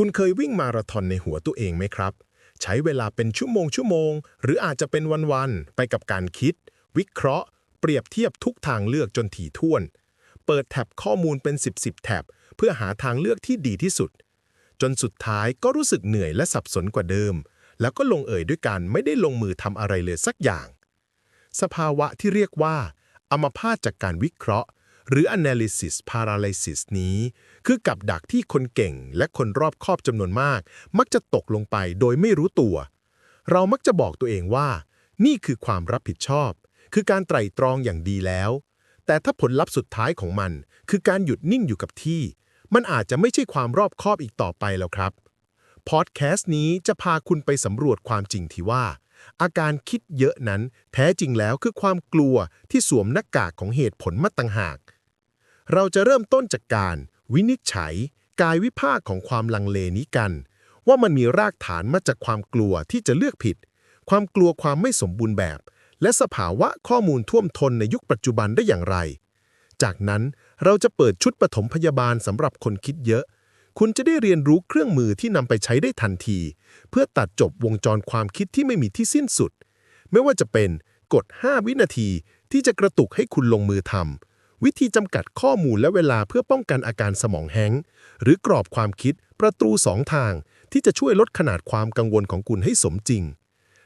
คุณเคยวิ่งมาราธอนในหัวตัวเองไหมครับ ใช้เวลาเป็นชั่วโมงชั่วโมง หรืออาจจะเป็นวันๆ ไปกับการคิด วิเคราะห์ เปรียบเทียบทุกทางเลือกจนถี่ถ้วน เปิดแท็บข้อมูลเป็น 10บสแท็บเพื่อหาทางเลือกที่ดีที่สุด จนสุดท้ายก็รู้สึกเหนื่อยและสับสนกว่าเดิม แล้วก็ลงเอยด้วยการไม่ได้ลงมือทำอะไรเลยสักอย่าง สภาวะที่เรียกว่าอัมพาตจากการวิเคราะห์ หรือ analysis paralysis นี้ คือกับดักที่คนเก่งและคนรอบคอบจำนวนมาก มักจะตกลงไปโดยไม่รู้ตัว เรามักจะบอกตัวเองว่า นี่คือความรับผิดชอบ คือการไตร่ตรองอย่างดีแล้ว แต่ถ้าผลลัพธ์สุดท้ายของมัน คือการหยุดนิ่งอยู่กับที่ มันอาจจะไม่ใช่ความรอบคอบอีกต่อไปแล้วครับพอดแคสต์นี้จะพาคุณไปสำรวจความจริงที่ว่า อาการคิดเยอะนั้นแท้จริงแล้วคือความกลัวที่สวมหน้ากากของเหตุผลมาต่างหาก เราจะเริ่มต้นจากการ วินิจฉัย กายวิภาคของความลังเลนี้กัน ว่ามันมีรากฐานมาจากความกลัวที่จะเลือกผิด ความกลัวความไม่สมบูรณ์แบบ และสภาวะข้อมูลท่วมท้นในยุคปัจจุบันได้อย่างไร จากนั้นเราจะเปิดชุดปฐมพยาบาลสำหรับคนคิดเยอะ คุณจะได้เรียนรู้เครื่องมือที่นำไปใช้ได้ทันที เพื่อตัดจบวงจรความคิดที่ไม่มีที่สิ้นสุด ไม่ว่าจะเป็นกฎ 5 วินาทีที่จะกระตุกให้คุณลงมือทำ วิธีจำกัดข้อมูลและเวลาเพื่อป้องกันอาการสมองแห้งหรือกรอบความคิดประตูสองทาง ที่จะช่วยลดขนาดความกังวลของคุณให้สมจริง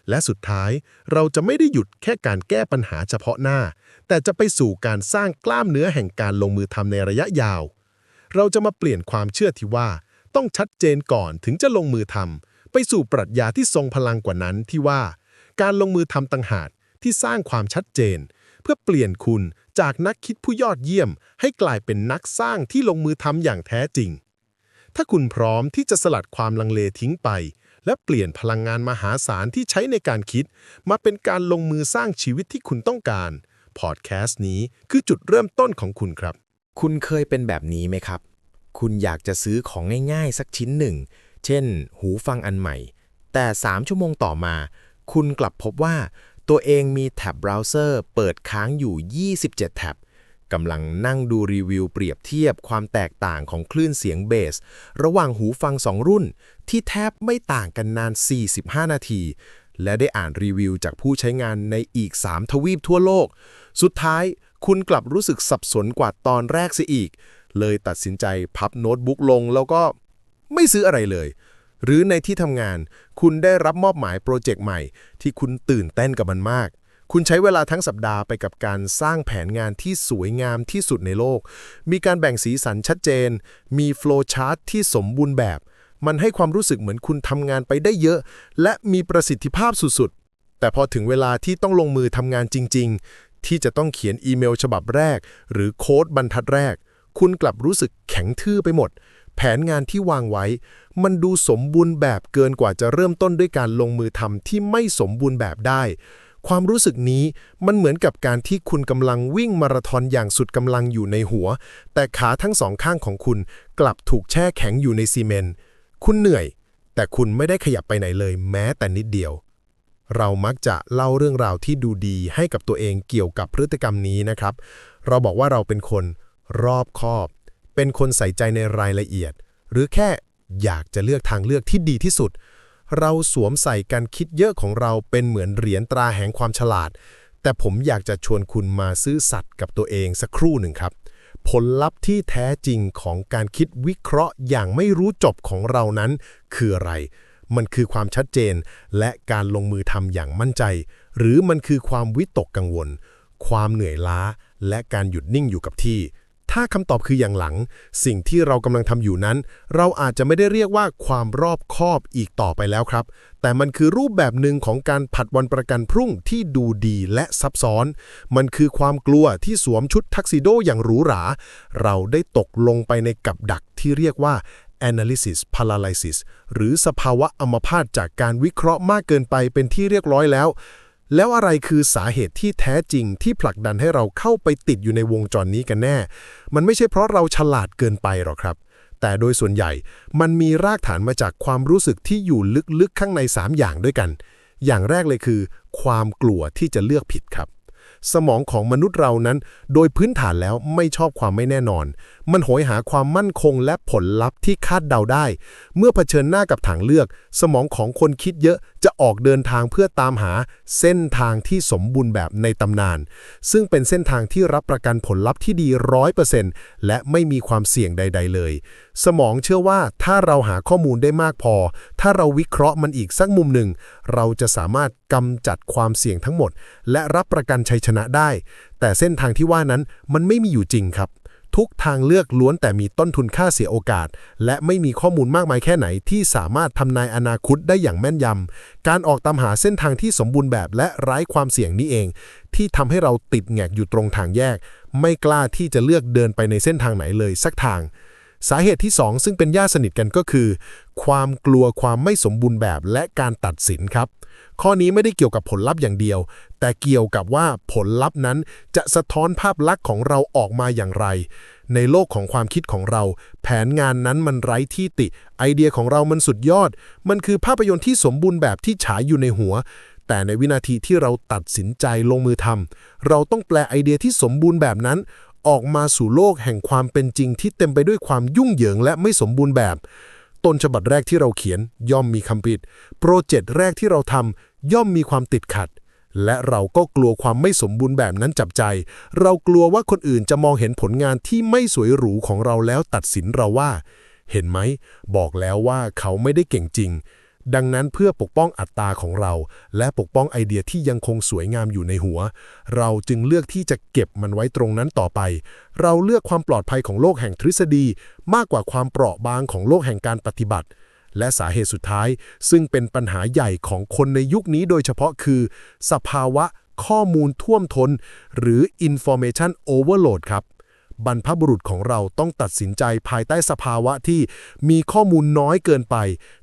และสุดท้ายเราจะไม่ได้หยุดแค่การแก้ปัญหาเฉพาะหน้า แต่จะไปสู่การสร้างกล้ามเนื้อแห่งการลงมือทำในระยะยาว เราจะมาเปลี่ยนความเชื่อที่ว่า ต้องชัดเจนก่อนถึงจะลงมือทำไปสู่ปรัชญาที่ทรงพลังกว่านั้นที่ว่า การลงมือทำต่างหากที่สร้างความชัดเจน เพื่อเปลี่ยนคุณ จากนักคิดผู้ยอดเยี่ยม ให้กลายเป็นนักสร้างที่ลงมือทำอย่างแท้จริง ถ้าคุณพร้อมที่จะสลัดความลังเลทิ้งไป และเปลี่ยนพลังงานมหาศาลที่ใช้ในการคิด มาเป็นการลงมือสร้างชีวิตที่คุณต้องการพอดแคสต์นี้คือจุดเริ่มต้นของคุณครับ คุณเคยเป็นแบบนี้ไหมครับ คุณอยากจะซื้อของง่ายๆ สักชิ้นหนึ่ง เช่น หูฟังอันใหม่ แต่ 3 ชั่วโมงต่อมา คุณกลับพบว่า ตัวเองมีแท็บเบราว์เซอร์เปิดค้างอยู่ 27 แท็บกำลังนั่งดูรีวิวเปรียบเทียบความแตกต่างของคลื่นเสียงเบส ระหว่างหูฟัง 2 รุ่น ที่แทบไม่ต่างกันนาน 45 นาที และได้อ่านรีวิวจากผู้ใช้งานในอีก 3 ทวีปทั่วโลก สุดท้ายคุณกลับรู้สึกสับสนกว่าตอนแรกเสียอีก เลยตัดสินใจพับโน้ตบุ๊กลงแล้วก็ไม่ซื้ออะไรเลย หรือในที่ทำงาน คุณได้รับมอบหมายโปรเจกต์ใหม่ ที่คุณตื่นเต้นกับมันมาก คุณใช้เวลาทั้งสัปดาห์ไปกับการสร้างแผนงานที่สวยงามที่สุดในโลก มีการแบ่งสีสันชัดเจน มีโฟล์ชาร์ตที่สมบูรณ์แบบ มันให้ความรู้สึกเหมือนคุณทำงานไปได้เยอะ และมีประสิทธิภาพสุดๆ แต่พอถึงเวลาที่ต้องลงมือทำงานจริง ๆ ที่จะต้องเขียนอีเมลฉบับแรก หรือโค้ดบรรทัดแรก คุณกลับรู้สึกแข็งทื่อไปหมด แผนงานที่วางไว้ มันดูสมบูรณ์แบบเกินกว่าจะเริ่มต้นด้วยการลงมือทำที่ไม่สมบูรณ์แบบได้ ความรู้สึกนี้มันเหมือนกับการที่คุณกำลังวิ่งมาราธอนอย่างสุดกำลังอยู่ในหัว แต่ขาทั้งสองข้างของคุณกลับถูกแช่แข็งอยู่ในซีเมนต์คุณเหนื่อย แต่คุณไม่ได้ขยับไปไหนเลยแม้แต่นิดเดียวเรามักจะเล่าเรื่องราวที่ดูดีให้กับตัวเองเกี่ยวกับพฤติกรรมนี้นะครับ เราบอกว่าเราเป็นคนรอบคอบ เป็นคนใส่ใจในรายละเอียด หรือแค่อยากจะเลือกทางเลือกที่ดีที่สุด เราสวมใส่การคิดเยอะของเราเป็นเหมือนเหรียญตราแห่งความฉลาด แต่ผมอยากจะชวนคุณมาซื่อสัตย์กับตัวเองสักครู่หนึ่งครับ ผลลัพธ์ที่แท้จริงของการคิดวิเคราะห์อย่างไม่รู้จบของเรานั้นคืออะไร มันคือความชัดเจน และการลงมือทำอย่างมั่นใจ หรือมันคือความวิตกกังวล ความเหนื่อยล้า และการหยุดนิ่งอยู่กับที่ ถ้าคำตอบคืออย่างหลัง สิ่งที่เรากำลังทำอยู่นั้น เราอาจจะไม่ได้เรียกว่าความรอบคอบอีกต่อไปแล้วครับ แต่มันคือรูปแบบหนึ่งของการผัดวันประกันพรุ่งที่ดูดีและซับซ้อน มันคือความกลัวที่สวมชุดทักซิโดอย่างหรูหรา เราได้ตกลงไปในกับดักที่เรียกว่า analysis paralysis หรือสภาวะอัมพาตจากการวิเคราะห์มากเกินไปเป็นที่เรียบร้อยแล้ว แล้วอะไรคือสาเหตุที่แท้จริงที่ผลักดันให้เราเข้าไปติดอยู่ในวงจรนี้กันแน่ มันไม่ใช่เพราะเราฉลาดเกินไปหรอกครับ แต่โดยส่วนใหญ่มันมีรากฐานมาจากความรู้สึกที่อยู่ลึกๆข้างใน 3 อย่างด้วยกัน อย่างแรกเลยคือ ความกลัวที่จะเลือกผิดครับ สมองของมนุษย์เรานั้น โดยพื้นฐานแล้วไม่ชอบความไม่แน่นอน มันโหยหาความมั่นคงและผลลัพธ์ที่คาดเดาได้ เมื่อเผชิญหน้ากับทางเลือก สมองของคนคิดเยอะจะออกเดินทางเพื่อตามหาเส้นทางที่สมบูรณ์แบบในตำนาน ซึ่งเป็นเส้นทางที่รับประกันผลลัพธ์ที่ดีร้อยเปอร์เซ็นต์และไม่มีความเสี่ยงใด ๆ เลย สมองเชื่อว่าถ้าเราหาข้อมูลได้มากพอ ถ้าเราวิเคราะห์มันอีกสักมุมหนึ่ง เราจะสามารถกำจัดความเสี่ยงทั้งหมด และรับประกันชัยชนะได้ แต่เส้นทางที่ว่านั้นมันไม่มีอยู่จริงครับ ทุกทางเลือกล้วนแต่มีต้นทุนค่าเสียโอกาส และไม่มีข้อมูลมากมายแค่ไหน ที่สามารถทำนายอนาคตได้อย่างแม่นยำการออกตามหาเส้นทางที่สมบูรณ์แบบและไร้ความเสี่ยงนี้เอง ที่ทำให้เราติดแงกอยู่ตรงทางแยก ไม่กล้าที่จะเลือกเดินไปในเส้นทางไหนเลยสักทาง สาเหตุที่ 2 ซึ่งเป็นญาติสนิทกันก็คือ ความกลัวความไม่สมบูรณ์แบบและการตัดสินครับ ข้อนี้ไม่ได้เกี่ยวกับผลลัพธ์อย่างเดียว แต่เกี่ยวกับว่าผลลัพธ์นั้นจะสะท้อนภาพลักษณ์ของเราออกมาอย่างไร ในโลกของความคิดของเรา แผนงานนั้นมันไร้ที่ติ ไอเดียของเรามันสุดยอด มันคือภาพยนตร์ที่สมบูรณ์แบบที่ฉายอยู่ในหัวแต่ในวินาทีที่เราตัดสินใจลงมือทำ เราต้องแปลไอเดียที่สมบูรณ์แบบนั้น ออกมาสู่โลกแห่งความเป็นจริงที่เต็มไปด้วยความยุ่งเหยิงและไม่สมบูรณ์แบบ ต้นฉบับแรกที่เราเขียนย่อมมีคำผิด โปรเจกต์แรกที่เราทำย่อมมีความติดขัด และเราก็กลัวความไม่สมบูรณ์แบบนั้นจับใจ เรากลัวว่าคนอื่นจะมองเห็นผลงานที่ไม่สวยหรูของเราแล้วตัดสินเราว่า เห็นไหม บอกแล้วว่าเขาไม่ได้เก่งจริง ดังนั้นเพื่อปกป้องอัตราของเรา และปกป้องไอเดียที่ยังคงสวยงามอยู่ในหัว เราจึงเลือกที่จะเก็บมันไว้ตรงนั้นต่อไป เราเลือกความปลอดภัยของโลกแห่งทฤษฎี มากกว่าความเปราะบางของโลกแห่งการปฏิบัติ และสาเหตุสุดท้าย ซึ่งเป็นปัญหาใหญ่ของคนในยุคนี้โดยเฉพาะคือ สภาวะข้อมูลท่วมท้น หรือ information overload ครับ บรรพบุรุษของเราต้องตัดสินใจภายใต้สภาวะที่มีข้อมูลน้อยเกินไป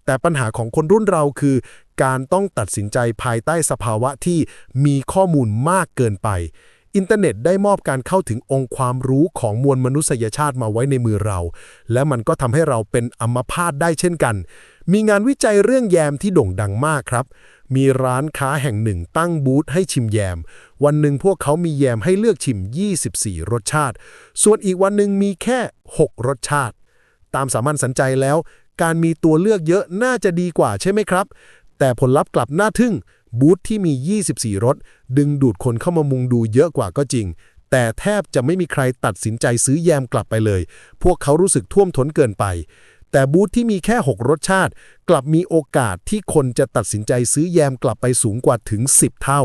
แต่ปัญหาของคนรุ่นเราคือ การต้องตัดสินใจภายใต้สภาวะที่มีข้อมูลมากเกินไป อินเทอร์เน็ตได้มอบการเข้าถึงองค์ความรู้ของมวลมนุษยชาติมาไว้ในมือเรา และมันก็ทำให้เราเป็นอัมพาตได้เช่นกัน มีงานวิจัยเรื่องแยมที่โด่งดังมากครับ มีร้านค้าแห่งหนึ่งตั้งบูธให้ชิมแยม วันหนึ่งพวกเขามีแยมให้เลือกชิม 24 รสชาติ ส่วนอีกวันหนึ่งมีแค่ 6 รสชาติ ตามสามัญสัญใจแล้ว การมีตัวเลือกเยอะน่าจะดีกว่าใช่ไหมครับ แต่ผลลัพธ์กลับน่าทึ่ง บูธที่มี 24รถดึงดูดคนเข้ามามุงดูเยอะกว่าก็จริงแต่แทบจะไม่มีใครตัดสินใจซื้อแยมกลับไปเลย พวกเขารู้สึกท่วมท้นเกินไป แต่บูธที่มีแค่ 6 รสชาติ กลับมีโอกาสที่คนจะตัดสินใจซื้อแยมกลับไปสูงกว่าถึง 10 เท่า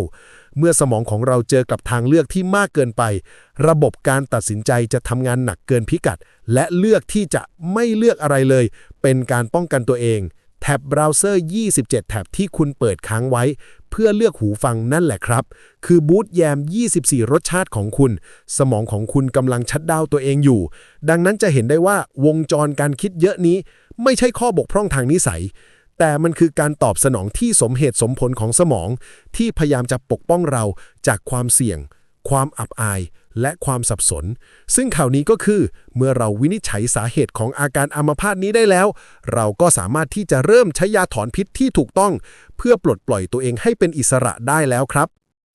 เมื่อสมองของเราเจอกับทางเลือกที่มากเกินไป ระบบการตัดสินใจจะทำงานหนักเกินพิกัด และเลือกที่จะไม่เลือกอะไรเลย เป็นการป้องกันตัวเอง แท็บเบราว์เซอร์ 27 แท็บที่คุณเปิดค้างไว้ เพื่อเลือกหูฟังนั่นแหละครับ คือบูธแยม 24 รสชาติของคุณ สมองของคุณกำลังชัดดาวตัวเองอยู่ ดังนั้นจะเห็นได้ว่าวงจรการคิดเยอะนี้ ไม่ใช่ข้อบกพร่องทางนิสัย แต่มันคือการตอบสนองที่สมเหตุสมผลของสมอง ที่พยายามจะปกป้องเราจากความเสี่ยง ความอับอาย และความสับสน ซึ่งข่าวนี้ก็คือ เมื่อเราวินิจฉัยสาเหตุของอาการอัมพาตนี้ได้แล้ว เราก็สามารถที่จะเริ่มใช้ยาถอนพิษที่ถูกต้อง เพื่อปลดปล่อยตัวเองให้เป็นอิสระได้แล้วครับ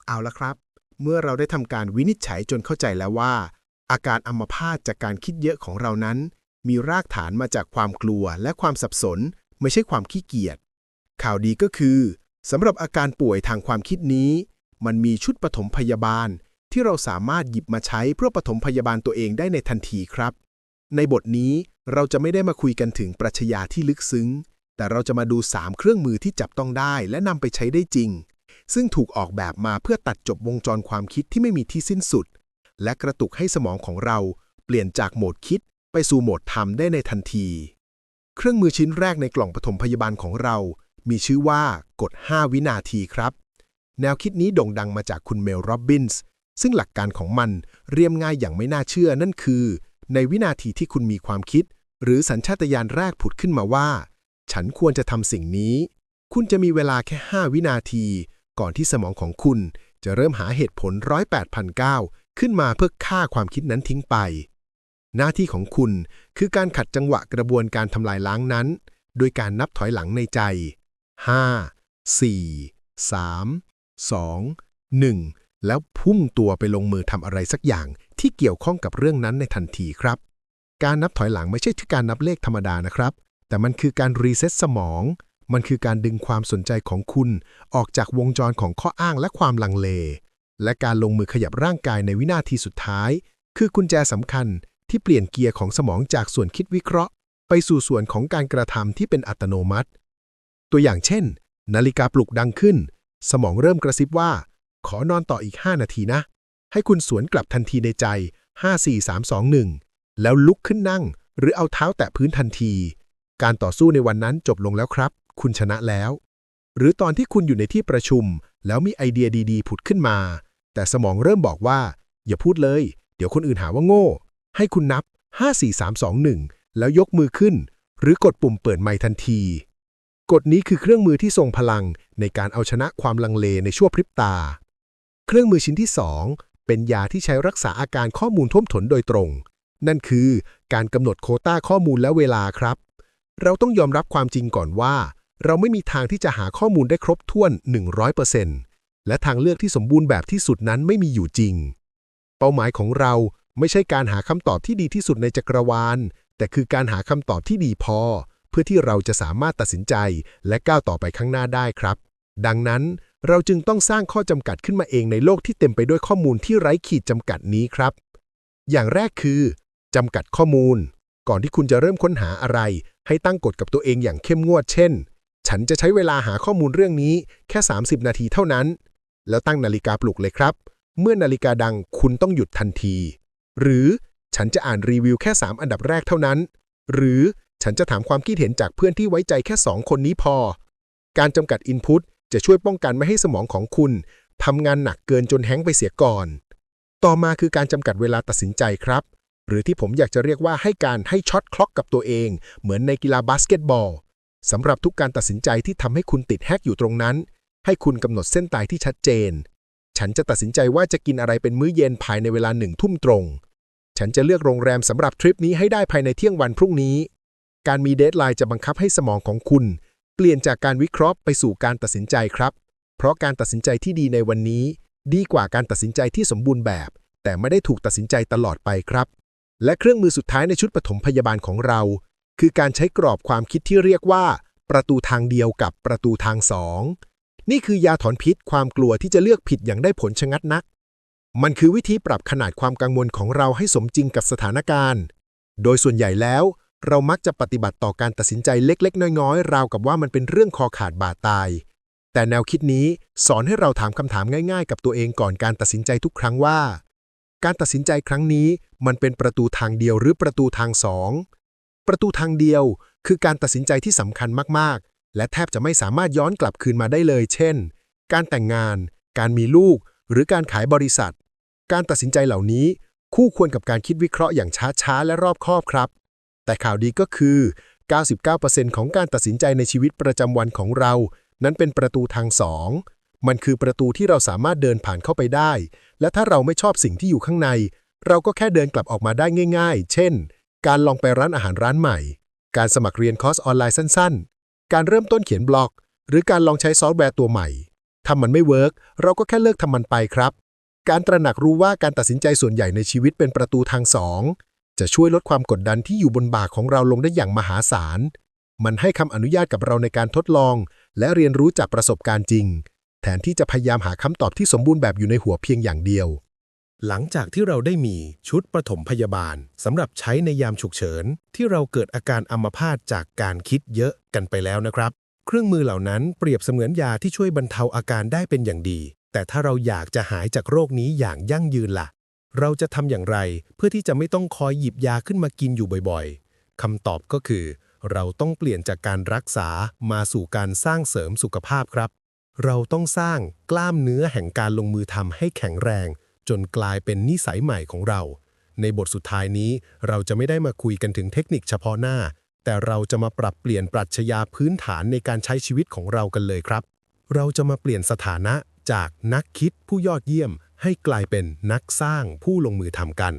เอาละครับ เมื่อเราได้ทำการวินิจฉัยจนเข้าใจแล้วว่า อาการอัมพาตจากการคิดเยอะของเรานั้น มีรากฐานมาจากความกลัวและความสับสน ไม่ใช่ความขี้เกียจข่าวดีก็คือสำหรับอาการป่วยทางความคิดนี้ มันมีชุดปฐมพยาบาล ที่เราสามารถหยิบมาใช้เพื่อปฐมพยาบาลตัวเองได้ในทันทีครับ ในบทนี้เราจะไม่ได้มาคุยกันถึงปรัชญาที่ลึกซึ้ง แต่เราจะมาดู 3 เครื่องมือที่จับต้องได้ และนำไปใช้ได้จริง ซึ่งถูกออกแบบมาเพื่อตัดจบวงจรความคิดที่ไม่มีที่สิ้นสุด และกระตุกให้สมองของเราเปลี่ยนจากโหมดคิด ไปสู่โหมดทำได้ในทันที เครื่องมือชิ้นแรกในกล่องปฐมพยาบาลของเรา มีชื่อว่ากด5วินาทีครับ แนวคิดนี้โด่งดังมาจากคุณเมลโรบบินส์ ซึ่งหลักการของมันเรียมง่ายอย่างไม่น่าเชื่อนั่นคือ ในวินาทีที่คุณมีความคิด หรือสัญชาตญาณแรกผุดขึ้นมาว่า ฉันควรจะทำสิ่งนี้ คุณจะมีเวลาแค่ 5 วินาที ก่อนที่สมองของคุณจะเริ่มหาเหตุผลร้อยแปดพันเก้าขึ้นมาเพื่อฆ่าความคิดนั้นทิ้งไป หน้าที่ของคุณคือการขัดจังหวะกระบวนการทำลายล้างนั้น โดยการนับถอยหลังในใจ 5 4 3 2 1 แล้วพุ่งตัวไปลงมือทำอะไรสักอย่างที่เกี่ยวข้องกับเรื่องนั้นในทันทีครับ การนับถอยหลังไม่ใช่ที่การนับเลขธรรมดานะครับ แต่มันคือการรีเซ็ตสมอง มันคือการดึงความสนใจของคุณ ออกจากวงจรของข้ออ้างและความลังเล และการลงมือขยับร่างกายในวินาทีสุดท้าย คือกุญแจสำคัญที่เปลี่ยนเกียร์ของสมองจากส่วนคิดวิเคราะห์ ไปสู่ส่วนของการกระทำที่เป็นอัตโนมัติ ตัวอย่างเช่น นาฬิกาปลุกดังขึ้น สมองเริ่มกระซิบว่า ขอนอนต่ออีก 5 นาทีนะ ให้คุณสวนกลับทันทีในใจ 5 4 3 2 1 แล้วลุกขึ้นนั่ง หรือเอาเท้าแตะพื้นทันที การต่อสู้ในวันนั้นจบลงแล้วครับ คุณชนะแล้ว หรือตอนที่คุณอยู่ในที่ประชุม แล้วมีไอเดียดีๆ ผุดขึ้นมา แต่สมองเริ่มบอกว่า อย่าพูดเลย เดี๋ยวคนอื่นหาว่าโง่ ให้คุณนับ 5 4 3 2 1 แล้วยกมือขึ้น หรือกดปุ่มเปิดไมค์ทันทีกฎนี้คือเครื่องมือที่ทรงพลังในการเอาชนะความลังเลในชั่วพริบตา เครื่องมือชิ้นที่ 2 เป็นยาที่ใช้รักษาอาการข้อมูลท่วมทนโดยตรง นั่นคือการกำหนดโคต้าข้อมูลและเวลาครับ เราต้องยอมรับความจริงก่อนว่า เราไม่มีทางที่จะหาข้อมูลได้ครบถ้วน 100%และทางเลือกที่สมบูรณ์แบบที่สุดนั้นไม่มีอยู่จริง เป้าหมายของเราไม่ใช่การหาคำตอบที่ดีที่สุดในจักรวาล แต่คือการหาคำตอบที่ดีพอ เพื่อที่เราจะสามารถตัดสินใจและก้าวต่อไปข้างหน้าได้ครับ ดังนั้น เราจึงต้องสร้างข้อจำกัดขึ้นมาเองในโลกที่เต็มไปด้วยข้อมูลที่ไร้ขีดจำกัดนี้ครับ อย่างแรกคือจำกัดข้อมูล ก่อนที่คุณจะเริ่มค้นหาอะไร ให้ตั้งกฎกับตัวเองอย่างเข้มงวด เช่น ฉันจะใช้เวลาหาข้อมูลเรื่องนี้แค่ 30 นาทีเท่านั้น แล้วตั้งนาฬิกาปลุกเลยครับ เมื่อนาฬิกาดังคุณต้องหยุดทันที หรือฉันจะอ่านรีวิวแค่ 3 อันดับแรกเท่านั้น หรือฉันจะถามความคิดเห็นจากเพื่อนที่ไว้ใจแค่ 2 คนนี้พอ การจำกัดอินพุต จะช่วยป้องกันไม่ให้สมองของคุณทำงานหนักเกินจนแฮงไปเสียก่อน ต่อมาคือการจำกัดเวลาตัดสินใจครับ หรือที่ผมอยากจะเรียกว่าให้การให้ช็อตคล็อกกับตัวเอง เหมือนในกีฬาบาสเกตบอลสำหรับทุกการตัดสินใจที่ทำให้คุณติดแฮกอยู่ตรงนั้น ให้คุณกำหนดเส้นตายที่ชัดเจน ฉันจะตัดสินใจว่าจะกินอะไรเป็นมื้อเย็นภายในเวลาหนึ่งทุ่มตรง ฉันจะเลือกโรงแรมสำหรับทริปนี้ให้ได้ภายในเที่ยงวันพรุ่งนี้ การมีเดทไลน์จะบังคับให้สมองของคุณ เปลี่ยนจากการวิเคราะห์ไปสู่การตัดสินใจครับ เพราะการตัดสินใจที่ดีในวันนี้ ดีกว่าการตัดสินใจที่สมบูรณ์แบบ แต่ไม่ได้ถูกตัดสินใจตลอดไปครับ และเครื่องมือสุดท้ายในชุดปฐมพยาบาลของเรา คือการใช้กรอบความคิดที่เรียกว่า ประตูทางเดียวกับประตูทางสองนี่คือยาถอนพิษความกลัวที่จะเลือกผิดอย่างได้ผลชะงัดนัก มันคือวิธีปรับขนาดความกังวลของเราให้สมจริงกับสถานการณ์ โดยส่วนใหญ่แล้ว เรามักจะปฏิบัติต่อการตัดสินใจเล็ก ๆ น้อยๆ ราวกับว่ามันเป็นเรื่องคอขาดบาดตาย แต่แนวคิดนี้สอนให้เราถามคำถามง่าย ๆ กับตัวเองก่อนการตัดสินใจทุกครั้งว่า การตัดสินใจครั้งนี้มันเป็นประตูทางเดียวหรือประตูทางสอง ประตูทางเดียวคือการตัดสินใจที่สำคัญมากๆ และแทบจะไม่สามารถย้อนกลับคืนมาได้เลย เช่น การแต่งงาน การมีลูก หรือการขายบริษัท การตัดสินใจเหล่านี้คู่ควรกับการคิดวิเคราะห์อย่างช้าๆ และรอบคอบครับ แต่ข่าวดีก็คือ 99%ของการตัดสินใจในชีวิตประจำวันของเรา นั้นเป็นประตูทางสองมันคือประตูที่เราสามารถเดินผ่านเข้าไปได้ และถ้าเราไม่ชอบสิ่งที่อยู่ข้างใน เราก็แค่เดินกลับออกมาได้ง่าย ๆ เช่น การลองไปร้านอาหารร้านใหม่ การสมัครเรียนคอร์สออนไลน์สั้น ๆ การเริ่มต้นเขียนบล็อก หรือการลองใช้ซอฟต์แวร์ตัวใหม่ถ้ามันไม่เวิร์กเราก็แค่เลิกทำมันไปครับ การตระหนักรู้ว่าการตัดสินใจส่วนใหญ่ในชีวิตเป็นประตูทางสอง จะช่วยลดความกดดันที่อยู่บนบ่าของเราลงได้อย่างมหาศาล มันให้คำอนุญาตกับเราในการทดลอง และเรียนรู้จากประสบการณ์จริง แทนที่จะพยายามหาคำตอบที่สมบูรณ์แบบอยู่ในหัวเพียงอย่างเดียว หลังจากที่เราได้มีชุดปฐมพยาบาลสำหรับใช้ในยามฉุกเฉิน ที่เราเกิดอาการอัมพาตจากการคิดเยอะกันไปแล้วนะครับ เครื่องมือเหล่านั้นเปรียบเสมือนยาที่ช่วยบรรเทาอาการได้เป็นอย่างดี แต่ถ้าเราอยากจะหายจากโรคนี้อย่างยั่งยืนล่ะ เราจะทำอย่างไรเพื่อที่จะไม่ต้องคอยหยิบยาขึ้นมากินอยู่บ่อยๆคำตอบก็คือ เราต้องเปลี่ยนจากการรักษามาสู่การสร้างเสริมสุขภาพครับ เราต้องสร้างกล้ามเนื้อแห่งการลงมือทำให้แข็งแรง จนกลายเป็นนิสัยใหม่ของเรา ในบทสุดท้ายนี้ เราจะไม่ได้มาคุยกันถึงเทคนิคเฉพาะหน้า แต่เราจะมาปรับเปลี่ยนปรัชญาพื้นฐานในการใช้ชีวิตของเรากันเลยครับ เราจะมาเปลี่ยนสถานะจากนักคิดผู้ยอดเยี่ยม ให้กลายเป็นนักสร้างผู้ลงมือทำกัน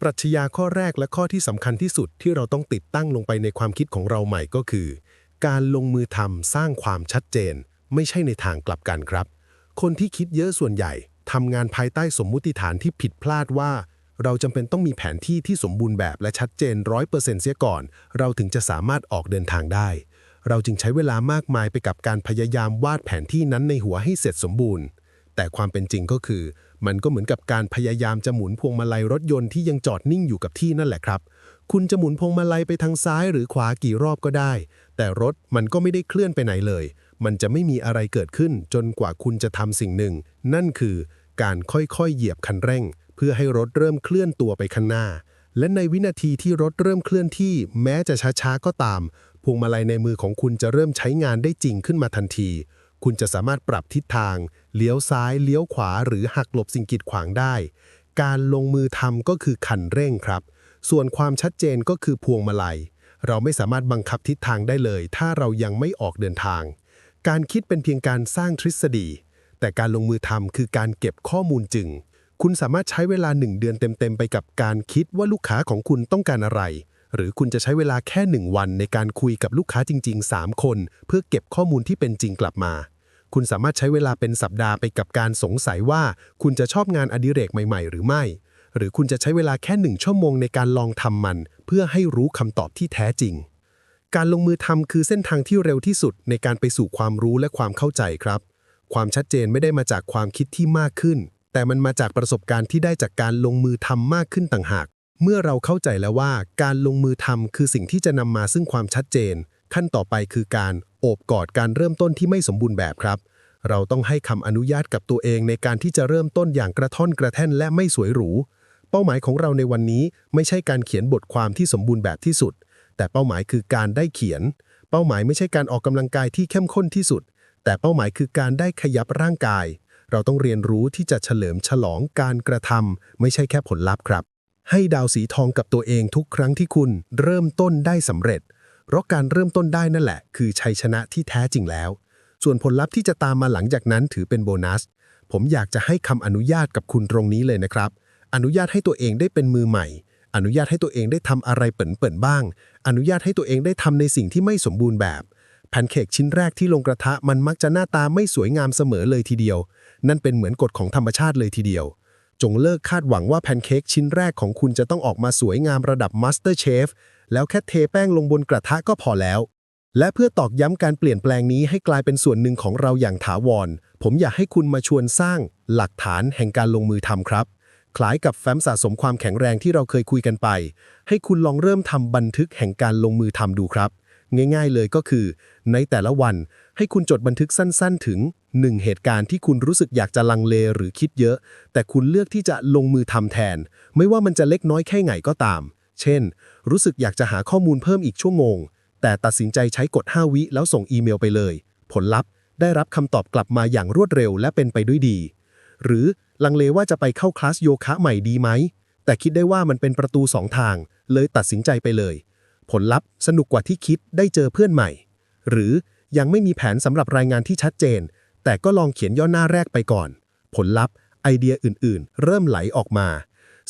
ปรัชญาข้อแรกและข้อที่สำคัญที่สุดที่เราต้องติดตั้งลงไปในความคิดของเราใหม่ก็คือ การลงมือทำสร้างความชัดเจน ไม่ใช่ในทางกลับกันครับ คนที่คิดเยอะส่วนใหญ่ทำงานภายใต้สมมุติฐานที่ผิดพลาดว่า เราจำเป็นต้องมีแผนที่ที่สมบูรณ์แบบและชัดเจนร้อยเปอร์เซ็นต์เสียก่อน เราถึงจะสามารถออกเดินทางได้ เราจึงใช้เวลามากมายไปกับการพยายามวาดแผนที่นั้นในหัวให้เสร็จสมบูรณ์ แต่ความเป็นจริงก็คือ มันก็เหมือนกับการพยายามจะหมุนพวงมาลัยรถยนต์ที่ยังจอดนิ่งอยู่กับที่นั่นแหละครับ คุณจะหมุนพวงมาลัยไปทางซ้ายหรือขวากี่รอบก็ได้ แต่รถมันก็ไม่ได้เคลื่อนไปไหนเลย มันจะไม่มีอะไรเกิดขึ้นจนกว่าคุณจะทำสิ่งหนึ่ง นั่นคือการค่อยๆเหยียบคันเร่ง เพื่อให้รถเริ่มเคลื่อนตัวไปข้างหน้า และในวินาทีที่รถเริ่มเคลื่อนที่ แม้จะช้าๆก็ตาม พวงมาลัยในมือของคุณจะเริ่มใช้งานได้จริงขึ้นมาทันที คุณจะสามารถปรับทิศทาง เลี้ยวซ้าย เลี้ยวขวา หรือหักหลบสิ่งกีดขวางได้ การลงมือทำก็คือคันเร่งครับ ส่วนความชัดเจนก็คือพวงมาลัย เราไม่สามารถบังคับทิศทางได้เลย ถ้าเรายังไม่ออกเดินทาง การคิดเป็นเพียงการสร้างทฤษฎี แต่การลงมือทำคือการเก็บข้อมูลจริง คุณสามารถใช้เวลาหนึ่งเดือนเต็มๆไปกับการคิดว่าลูกค้าของคุณต้องการอะไรหรือคุณจะใช้เวลาแค่หนึ่งวันในการคุยกับลูกค้าจริง ๆ 3 คน เพื่อเก็บข้อมูลที่เป็นจริงกลับมา คุณสามารถใช้เวลาเป็นสัปดาห์ไปกับการสงสัยว่า คุณจะชอบงานอดิเรกใหม่ ๆ หรือไม่ หรือคุณจะใช้เวลาแค่หนึ่งชั่วโมงในการลองทำมัน เพื่อให้รู้คำตอบที่แท้จริง การลงมือทำคือเส้นทางที่เร็วที่สุดในการไปสู่ความรู้และความเข้าใจครับ ความชัดเจนไม่ได้มาจากความคิดที่มากขึ้น แต่มันมาจากประสบการณ์ที่ได้จากการลงมือทำมากขึ้นต่างหาก เมื่อเราเข้าใจแล้วว่า การลงมือทำคือสิ่งที่จะนำมาซึ่งความชัดเจน ขั้นต่อไปคือการโอบกอดการเริ่มต้นที่ไม่สมบูรณ์แบบครับ เราต้องให้คำอนุญาตกับตัวเองในการที่จะเริ่มต้นอย่างกระท่อนกระแท่นและไม่สวยหรู เป้าหมายของเราในวันนี้ไม่ใช่การเขียนบทความที่สมบูรณ์แบบที่สุด แต่เป้าหมายคือการได้เขียน เป้าหมายไม่ใช่การออกกำลังกายที่เข้มข้นที่สุด แต่เป้าหมายคือการได้ขยับร่างกาย เราต้องเรียนรู้ที่จะเฉลิมฉลองการกระทำไม่ใช่แค่ผลลัพธ์ครับ ให้ดาวสีทองกับตัวเองทุกครั้งที่คุณเริ่มต้นได้สำเร็จ เพราะการเริ่มต้นได้นั่นแหละ คือชัยชนะที่แท้จริงแล้ว ส่วนผลลัพธ์ที่จะตามมาหลังจากนั้นถือเป็นโบนัส ผมอยากจะให้คำอนุญาตกับคุณตรงนี้เลยนะครับ อนุญาตให้ตัวเองได้เป็นมือใหม่ อนุญาตให้ตัวเองได้ทำอะไรเปิ่นๆบ้าง อนุญาตให้ตัวเองได้ทำในสิ่งที่ไม่สมบูรณ์แบบแพนเค้กชิ้นแรกที่ลงกระทะมันมักจะหน้าตาไม่สวยงามเสมอเลยทีเดียว นั่นเป็นเหมือนกฎของธรรมชาติเลยทีเดียว จงเลิกคาดหวังว่าแพนเค้กชิ้นแรกของคุณจะต้องออกมาสวยงามระดับมาสเตอร์เชฟแล้วแค่เทแป้งลงบนกระทะก็พอแล้ว และเพื่อตอกย้ำการเปลี่ยนแปลงนี้ให้กลายเป็นส่วนหนึ่งของเราอย่างถาวร ผมอยากให้คุณมาชวนสร้างหลักฐานแห่งการลงมือทำครับคล้ายกับแฟ้มสะสมความแข็งแรงที่เราเคยคุยกันไป ให้คุณลองเริ่มทำบันทึกแห่งการลงมือทำดูครับ ง่าย ๆ เลยก็คือ ในแต่ละวันให้คุณจดบันทึกสั้น ๆ ถึง 1 เหตุการณ์ที่คุณรู้สึกอยากจะลังเลหรือคิดเยอะ แต่คุณเลือกที่จะลงมือทำแทน ไม่ว่ามันจะเล็กน้อยแค่ไหนก็ตาม เช่น รู้สึกอยากจะหาข้อมูลเพิ่มอีกชั่วโมง แต่ตัดสินใจใช้กด 5 วิแล้วส่งอีเมลไปเลย ผลลัพธ์ ได้รับคำตอบกลับมาอย่างรวดเร็วและเป็นไปด้วยดี หรือลังเลว่าจะไปเข้าคลาสโยคะใหม่ดีไหมแต่คิดได้ว่ามันเป็นประตูสองทาง เลยตัดสินใจไปเลย ผลลัพธ์สนุกกว่าที่คิดได้เจอเพื่อนใหม่ หรือยังไม่มีแผนสำหรับรายงานที่ชัดเจน แต่ก็ลองเขียนย่อหน้าแรกไปก่อน ผลลัพธ์ไอเดียอื่นๆ เริ่มไหลออกมา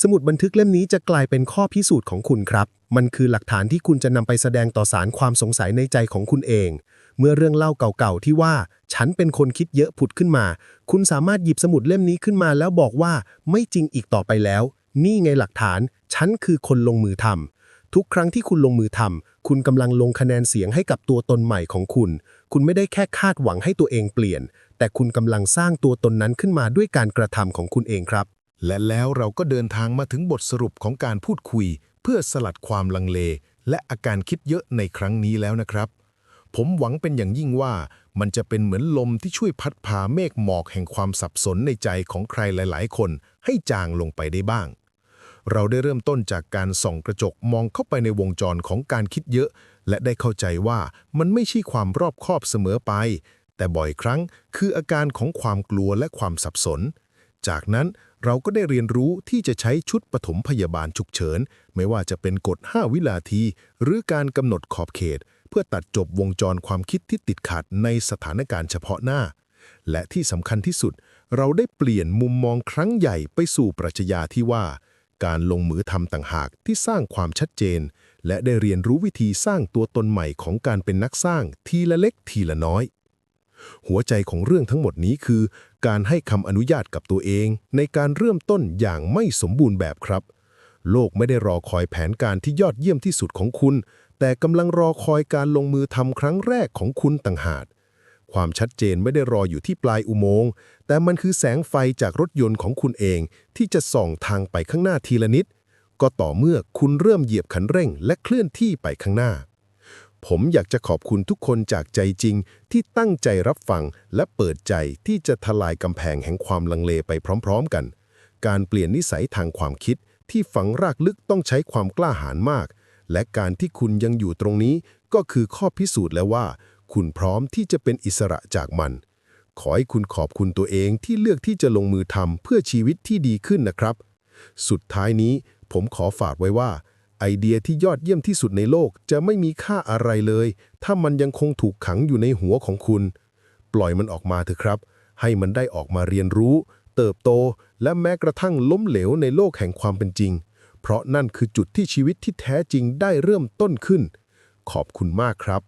สมุดบันทึกเล่มนี้จะกลายเป็นข้อพิสูจน์ของคุณครับ มันคือหลักฐานที่คุณจะนำไปแสดงต่อสารความสงสัยในใจของคุณเอง เมื่อเรื่องเล่าเก่าๆที่ว่า ฉันเป็นคนคิดเยอะผุดขึ้นมา คุณสามารถหยิบสมุดเล่มนี้ขึ้นมาแล้วบอกว่าไม่จริงอีกต่อไปแล้ว นี่ไงหลักฐาน ฉันคือคนลงมือทำ ทุกครั้งที่คุณลงมือทำคุณกำลังลงคะแนนเสียงให้กับตัวตนใหม่ของคุณ คุณไม่ได้แค่คาดหวังให้ตัวเองเปลี่ยน แต่คุณกำลังสร้างตัวตนนั้นขึ้นมาด้วยการกระทำของคุณเองครับ และแล้วเราก็เดินทางมาถึงบทสรุปของการพูดคุย เพื่อสลัดความลังเล และอาการคิดเยอะในครั้งนี้แล้วนะครับ ผมหวังเป็นอย่างยิ่งว่า มันจะเป็นเหมือนลมที่ช่วยพัดพาเมฆหมอกแห่งความสับสนในใจของใครหลาย ๆ คน ให้จางลงไปได้บ้าง เราได้เริ่มต้นจากการส่องกระจกมองเข้าไปในวงจรของการคิดเยอะ และได้เข้าใจว่ามันไม่ใช่ความรอบคอบเสมอไป แต่บ่อยครั้งคืออาการของความกลัวและความสับสน จากนั้นเราก็ได้เรียนรู้ที่จะใช้ชุดปฐมพยาบาลฉุกเฉิน ไม่ว่าจะเป็นกฎ 5 วินาที หรือการกำหนดขอบเขต เพื่อตัดจบวงจรความคิดที่ติดขัดในสถานการณ์เฉพาะหน้า และที่สำคัญที่สุด เราได้เปลี่ยนมุมมองครั้งใหญ่ไปสู่ปรัชญาที่ว่า การลงมือทำต่างหากที่สร้างความชัดเจน และได้เรียนรู้วิธีสร้างตัวตนใหม่ของการเป็นนักสร้างทีละเล็กทีละน้อย หัวใจของเรื่องทั้งหมดนี้คือ การให้คำอนุญาตกับตัวเอง ในการเริ่มต้นอย่างไม่สมบูรณ์แบบครับ โลกไม่ได้รอคอยแผนการที่ยอดเยี่ยมที่สุดของคุณ แต่กำลังรอคอยการลงมือทำครั้งแรกของคุณต่างหาก ความชัดเจนไม่ได้รออยู่ที่ปลายอุโมงค์ แต่มันคือแสงไฟจากรถยนต์ของคุณเองที่จะส่องทางไปข้างหน้าทีละนิด ก็ต่อเมื่อคุณเริ่มเหยียบคันเร่งและเคลื่อนที่ไปข้างหน้า ผมอยากจะขอบคุณทุกคนจากใจจริงที่ตั้งใจรับฟังและเปิดใจที่จะทลายกำแพงแห่งความลังเลไปพร้อม ๆ กัน การเปลี่ยนนิสัยทางความคิดที่ฝังรากลึกต้องใช้ความกล้าหาญมาก และการที่คุณยังอยู่ตรงนี้ก็คือข้อพิสูจน์แล้วว่า คุณพร้อมที่จะเป็นอิสระจากมัน ขอให้คุณขอบคุณตัวเองที่เลือกที่จะลงมือทำเพื่อชีวิตที่ดีขึ้นนะครับ สุดท้ายนี้ผมขอฝากไว้ว่า ไอเดียที่ยอดเยี่ยมที่สุดในโลกจะไม่มีค่าอะไรเลย ถ้ามันยังคงถูกขังอยู่ในหัวของคุณ ปล่อยมันออกมาเถอะครับ ให้มันได้ออกมาเรียนรู้ เติบโต และแม้กระทั่งล้มเหลวในโลกแห่งความเป็นจริง เพราะนั่นคือจุดที่ชีวิตที่แท้จริงได้เริ่มต้นขึ้น ขอบคุณมากครับ